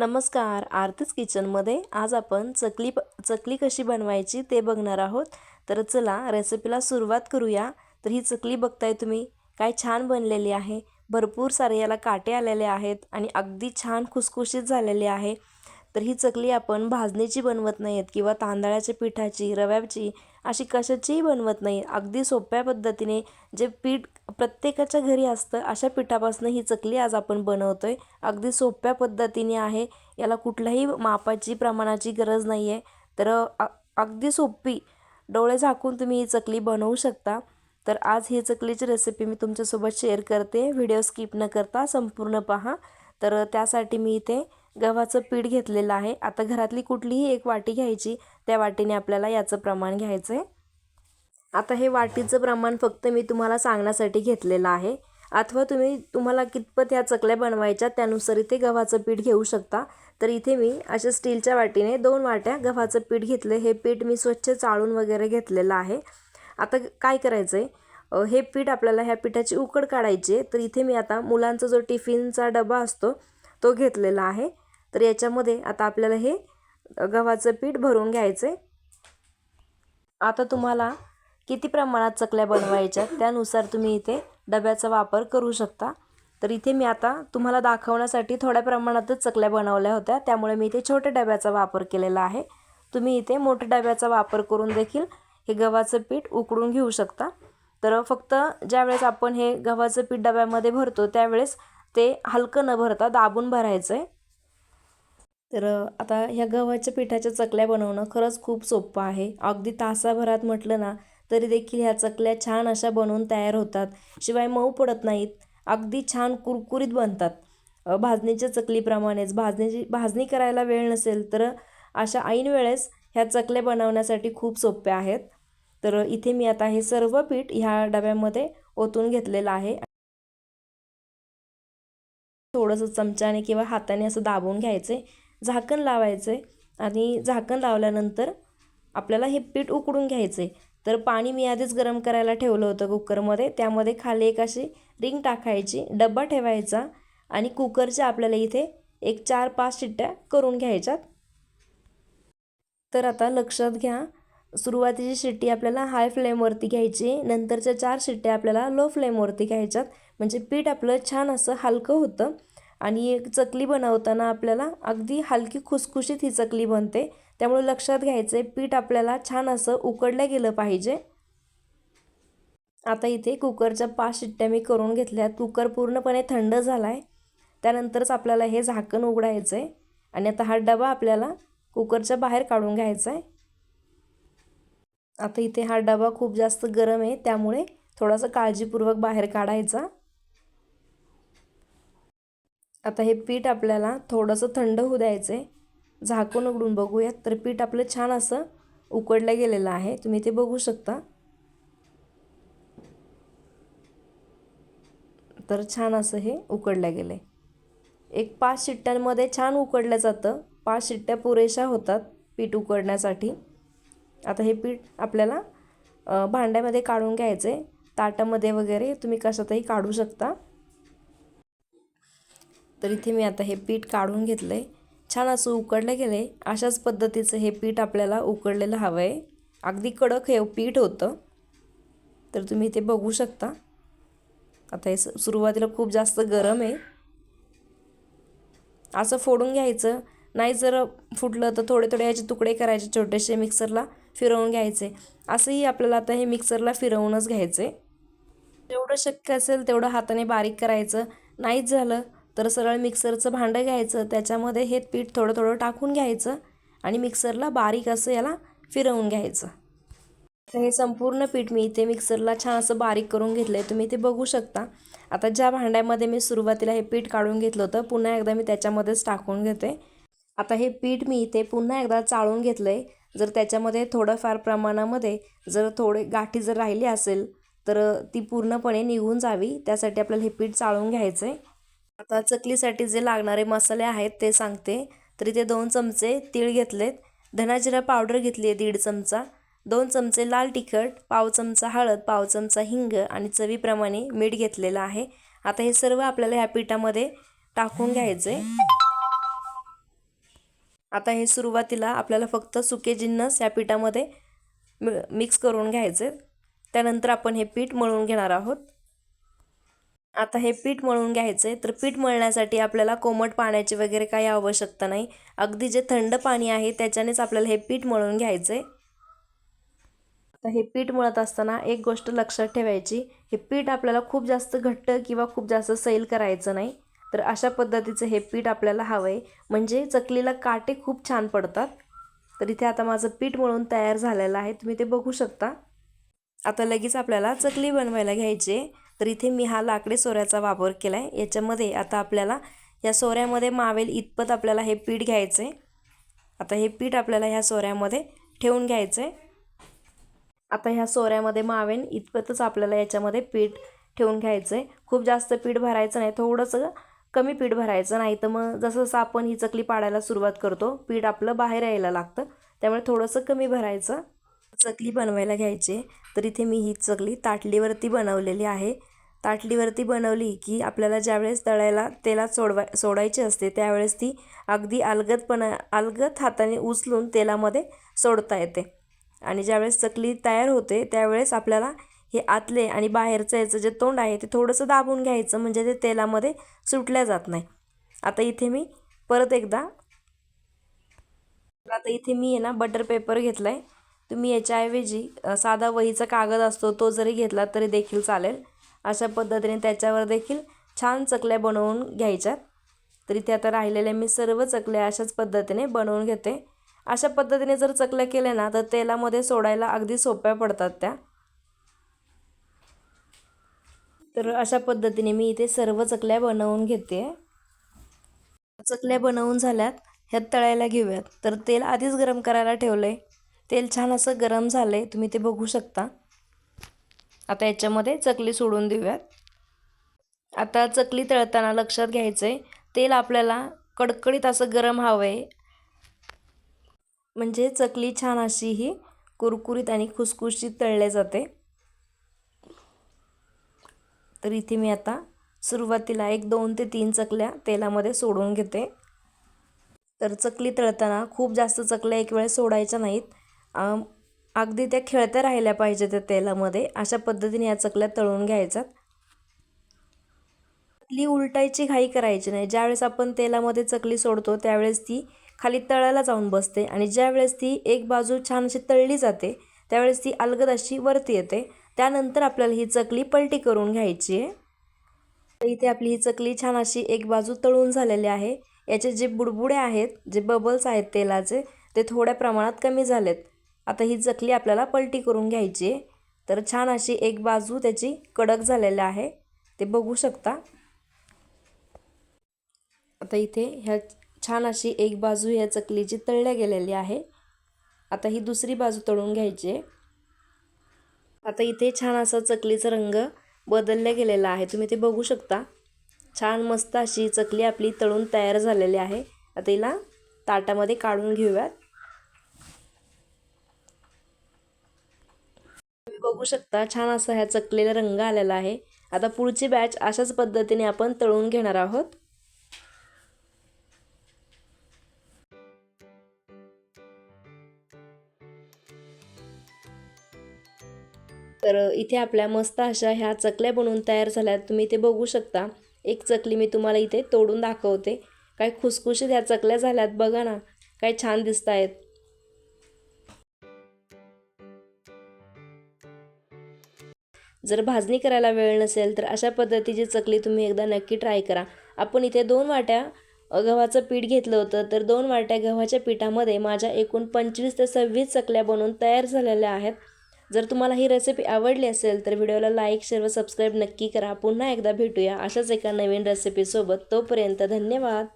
नमस्कार आरतीच किचनमध्ये आज आपण चकली चकली कशी बनवायची ते बघणार आहोत. तर चला रेसिपीला सुरुवात करूया. तर ही चकली बघताय तुम्ही काय छान बनलेली आहे. भरपूर सारे याला काटे आलेले आहेत आणि अगदी छान खुसखुशीत झालेली आहे. तर ही चकली आपण भाजणीची बनवत नाहीत किंवा तांदळाच्या पिठाची रव्याची अशी कशाचीही बनवत नाही अगदी सोप्या पद्धतीने जे पीठ प्रत्येकाच्या घरी असतं. अशा पिठापासून ही चकली आज आपण बनवतो आहे अगदी सोप्या पद्धतीने आहे. याला कुठल्याही मापाची प्रमाणाची गरज नाही आहे तर अगदी सोपी डोळे झाकून तुम्ही ही चकली बनवू शकता. तर आज ही चकलीची रेसिपी मी तुमच्यासोबत शेअर करते. व्हिडिओ स्किप न करता संपूर्ण पहा. तर त्यासाठी मी इथे गव्हाचं पीठ घेतलेलं आहे. आता घरातली कुठलीही एक वाटी घ्यायची. त्या वाटीने आपल्याला याचं प्रमाण घ्यायचं आहे आता हे वाटीचं प्रमाण फक्त मी तुम्हाला सांगण्यासाठी घेतलेलं आहे. अथवा तुम्ही तुम्हाला कितपत ह्या चकल्या बनवायच्या त्यानुसार इथे गव्हाचं पीठ घेऊ शकता. तर इथे मी अशा स्टीलच्या वाटीने दोन वाट्या गव्हाचं पीठ घेतलं. हे पीठ मी स्वच्छ चाळून वगैरे घेतलेलं आहे. आता काय करायचं आहे हे पीठ आपल्याला ह्या पिठाची उकड काढायची आहे. तर इथे मी आता मुलांचा जो टिफिनचा डबा असतो तो घेतलेला आहे. तर याच्यामध्ये आता आपल्याला हे गव्हाचं पीठ भरून घ्यायचं आहे आता तुम्हाला किती प्रमाणात चकल्या बनवायच्या त्यानुसार तुम्ही इथे डब्याचा वापर करू शकता. तर इथे मी आता तुम्हाला दाखवण्यासाठी थोड्या प्रमाणातच चकल्या बनवल्या होत्या. त्यामुळे मी इथे छोट्या डब्याचा वापर केलेला आहे. तुम्ही इथे मोठ्या डब्याचा वापर करून देखील हे गव्हाचं पीठ उकडून घेऊ शकता. तर फक्त ज्यावेळेस आपण हे गव्हाचं पीठ डब्यामध्ये भरतो त्यावेळेस ते हलकं न भरता दाबून भरायचं आहे तर आता ह्या गव्हाच्या पिठाच्या चकल्या बनवणं खरंच खूप सोपं आहे. अगदी तासाभरात म्हटलं ना तरी देखील ह्या चकल्या छान अशा बनवून तयार होतात. शिवाय मऊ पडत नाहीत अगदी छान कुरकुरीत बनतात. भाजणीच्या चकलीप्रमाणेच. भाजणीची भाजणी करायला वेळ नसेल तर अशा ऐन वेळेस ह्या चकल्या बनवण्यासाठी खूप सोप्या आहेत. तर इथे मी आता हे सर्व पीठ ह्या डब्यामध्ये ओतून घेतलेलं आहे. थोडंसं चमच्याने किंवा हाताने असं दाबून घ्यायचे. झाकण लावायचे आणि झाकण लावल्यानंतर आपल्याला हे पीठ उकडून घ्यायचे. तर पाणी मी आधीच गरम करायला ठेवलं होतं कुकरमध्ये. त्यामध्ये खाली एक अशी रिंग टाकायची डब्बा ठेवायचा आणि कुकरच्या आपल्याला इथे एक चार पाच शिट्ट्या करून घ्यायच्यात. तर आता लक्षात घ्या सुरुवातीची शिट्टी आपल्याला हाय फ्लेमवरती घ्यायची नंतरच्या चार शिट्ट्या आपल्याला लो फ्लेमवरती घ्यायच्यात. म्हणजे पीठ आपलं छान असं हलकं होतं आणि चकली बनवताना आपल्याला अगदी हलकी खुसखुशीत ही चकली बनते. त्यामुळे लक्षात घ्यायचं आहे पीठ आपल्याला छान असं उकडलं गेलं पाहिजे. आता इथे कुकरच्या पाच शिट्ट्या मी करून घेतल्या कुकर पूर्णपणे थंड झाला आहे त्यानंतरच आपल्याला हे झाकण उघडायचं आहे आणि आता हा डबा आपल्याला कुकरच्या बाहेर काढून घ्यायचा आहे आता इथे हा डबा खूप जास्त गरम आहे. त्यामुळे थोडासा काळजीपूर्वक बाहेर काढायचा. आता हे पीठ आपल्याला थोडंसं थंड होऊ द्यायचं आहे झाकून उघडून बघूयात. तर पीठ आपलं छान असं उकडलं गेलेलं आहे. तुम्ही ते बघू शकता. तर छान असं हे उकडलं गेलं आहे एक पाच शिट्ट्यांमध्ये छान उकडलं जातं. पाच शिट्ट्या पुरेशा होतात पीठ उकडण्यासाठी. आता हे पीठ आपल्याला भांड्यामध्ये काढून घ्यायचं आहे ताटामध्ये वगैरे तुम्ही कशातही काढू शकता. तर इथे मी आता हे पीठ काढून घेतलं आहे छान असं उकडलं गेलं आहे अशाच पद्धतीचं हे पीठ आपल्याला उकडलेलं हवं आहे अगदी कडक हे पीठ होतं. तर तुम्ही ते बघू शकता. आता हे सुरुवातीला खूप जास्त गरम आहे. असं फोडून घ्यायचं. नाही जर फुटलं तर थोडे थोडे याचे तुकडे करायचे छोटेसे मिक्सरला फिरवून घ्यायचे. असंही आपल्याला आता हे मिक्सरला फिरवूनच घ्यायचे जेवढं शक्य असेल तेवढं हाताने बारीक करायचं. नाहीच झालं तर सरळ मिक्सरचं भांडं घ्यायचं त्याच्यामध्ये हे पीठ थोडं थोडं टाकून घ्यायचं आणि मिक्सरला बारीक असं याला फिरवून घ्यायचं. तर हे संपूर्ण पीठ मी इथे मिक्सरला छान असं बारीक करून घेतलं आहे तुम्ही इथे बघू शकता. आता ज्या भांड्यामध्ये मी सुरुवातीला हे पीठ काढून घेतलं होतं पुन्हा एकदा मी त्याच्यामध्येच टाकून घेते आता हे पीठ मी इथे पुन्हा एकदा चाळून घेतलं आहे जर त्याच्यामध्ये थोडंफार प्रमाणामध्ये जर थोडे गाठी जर राहिली असेल तर ती पूर्णपणे निघून जावी. त्यासाठी आपल्याला हे पीठ चाळून घ्यायचं आहे आता चकलीसाठी जे लागणारे मसाले आहेत ते सांगते. तर इथे दोन चमचे तीळ घेतलेत. धनाजिरा पावडर घेतली आहे दीड चमचा. दोन चमचे लाल तिखट पाव चमचा हळद पाव चमचा हिंग आणि चवीप्रमाणे मीठ घेतलेलं आहे. आता हे सर्व आपल्याला ह्या पिठामध्ये टाकून घ्यायचे आता हे सुरुवातीला आपल्याला फक्त सुके जिन्नस या पिठामध्ये मिक्स करून घ्यायचे त्यानंतर आपण हे पीठ मळून घेणार आहोत. आता हे पीठ मळून घ्यायचं आहे तर पीठ मळण्यासाठी आपल्याला कोमट पाण्याची वगैरे काही आवश्यकता नाही. अगदी जे थंड पाणी आहे त्याच्यानेच आपल्याला हे पीठ मळून घ्यायचं आहे आता हे पीठ मळत असताना एक गोष्ट लक्षात ठेवायची. हे पीठ आपल्याला खूप जास्त घट्ट किंवा खूप जास्त सैल करायचं नाही. तर अशा पद्धतीचं हे पीठ आपल्याला हवं आहे म्हणजे चकलीला काटे खूप छान पडतात. तर इथे आता माझं पीठ मळून तयार झालेलं आहे. तुम्ही ते बघू शकता. आता लगेच आपल्याला चकली बनवायला घ्यायची तर इथे मी हा लाकडी सोऱ्याचा वापर केला आहे याच्यामध्ये आता आपल्याला या सोऱ्यामध्ये मावेल इतपत आपल्याला हे पीठ घ्यायचं आहे आता हे पीठ आपल्याला ह्या सोऱ्यामध्ये ठेवून घ्यायचं आहे आता ह्या सोऱ्यामध्ये मावेन इतपतच आपल्याला याच्यामध्ये पीठ ठेवून घ्यायचं आहे खूप जास्त पीठ भरायचं नाही थोडंसं कमी पीठ भरायचं नाही तर मग जसं जसं आपण ही चकली पाडायला सुरुवात करतो पीठ आपलं बाहेर यायला लागतं. त्यामुळे थोडंसं कमी भरायचं. चकली बनवायला घ्यायची तर इथे मी ही चकली ताटलीवरती बनवलेली आहे. ताटलीवरती बनवली की आपल्याला ज्यावेळेस तळायला तेलात सोडवा सोडायची असते त्यावेळेस ती अगदी अलगदपणा अलगद हाताने उचलून तेलामध्ये सोडता येते. आणि ज्यावेळेस चकली तयार होते त्यावेळेस आपल्याला हे आतले आणि बाहेरचं याचं जे तोंड आहे ते थोडंसं दाबून घ्यायचं म्हणजे ते तेलामध्ये सुटल्या जात नाही. आता इथे मी परत एकदा आता इथे मी आहे ना बटर पेपर घेतला आहे तुम्ही याच्याऐवजी साधा वहीचा कागद असतो तो जरी घेतला तरी देखील चालेल. अशा पद्धतीने त्याच्यावर देखील छान चकल्या बनवून घ्यायच्यात तर इथे आता राहिलेल्या मी सर्व चकल्या अशाच पद्धतीने बनवून घेते. अशा पद्धतीने जर चकल्या केल्या ना तर तेलामध्ये सोडायला अगदी सोप्या पडतात त्या. तर अशा पद्धतीने मी इथे सर्व चकल्या बनवून घेते. चकल्या बनवून झाल्यात ह्यात तळायला घेऊयात. तर तेल आधीच गरम करायला ठेवलं आहे तेल छान असं गरम झालं आहे तुम्ही ते बघू शकता. आता याच्यामध्ये चकली सोडून देऊयात. आता चकली तळताना लक्षात घ्यायचं आहे तेल आपल्याला कडकडीत असं गरम हवं आहे म्हणजे चकली छान अशी ही कुरकुरीत आणि खुसखुशीत तळले जाते. तर इथे मी आता सुरुवातीला एक दोन ते तीन चकल्या तेलामध्ये सोडून घेते. तर चकली तळताना खूप जास्त चकल्या एक वेळेस सोडायच्या नाहीत. अगदी त्या खेळत्या राहिल्या पाहिजे त्या तेलामध्ये. अशा पद्धतीने या चकल्या तळून घ्यायच्यात. चकली उलटायची घाई करायची नाही. ज्यावेळेस आपण तेलामध्ये चकली सोडतो त्यावेळेस ती खाली तळायला जाऊन बसते आणि ज्यावेळेस ती एक बाजू छान अशी तळली जाते त्यावेळेस ती अलगद अशी वरती येते. त्यानंतर आपल्याला ही चकली पलटी करून घ्यायची आहे. तर इथे आपली ही चकली छान अशी एक बाजू तळून झालेली आहे. याचे जे बुडबुडे आहेत जे बबल्स आहेत तेलाचे ते थोड्या प्रमाणात कमी झालेत. आता ही चकली आपल्याला पलटी करून घ्यायची आहे. तर छान अशी एक बाजू त्याची कडक झालेली आहे. ते बघू शकता. आता इथे ह्या छान अशी एक बाजू ह्या चकलीची तळल्या गेलेली आहे. आता ही दुसरी बाजू तळून घ्यायची आहे. आता इथे छान असा चकलीचा रंग बदलला गेलेला आहे. तुम्ही ते बघू शकता. छान मस्त अशी चकली आपली तळून तयार झालेली आहे. आता हिला ताटामध्ये काढून घेऊयात तुम्ही बघू शकता छान असा ह्या चकलेला रंग आलेला आहे. आता पुढची बॅच अशाच पद्धतीने आपण तळून घेणार आहोत. तर इथे आपल्या मस्त अशा ह्या चकल्या बनवून तयार झाल्यात तुम्ही ते बघू शकता. एक चकली मी तुम्हाला इथे तोडून दाखवते. काय खुसखुशीत ह्या चकल्या झाल्यात बघा ना. काय छान दिसत आहेत जर भाजणी करायला वेळ नसेल तर अशा पद्धतीची चकली तुम्ही एकदा नक्की ट्राय करा. आपण इथे दोन वाट्या गव्हाचं पीठ घेतलं होतं तर दोन वाट्या गव्हाच्या पिठामध्ये माझ्या एकूण पंचवीस ते सव्वीस चकल्या बनवून तयार झालेल्या आहेत. जर तुम्हाला ही रेसिपी आवडली असेल तर व्हिडिओला लाईक शेअर व सबस्क्राईब नक्की करा. पुन्हा एकदा भेटूया अशाच एका नवीन रेसिपीसोबत तोपर्यंत धन्यवाद.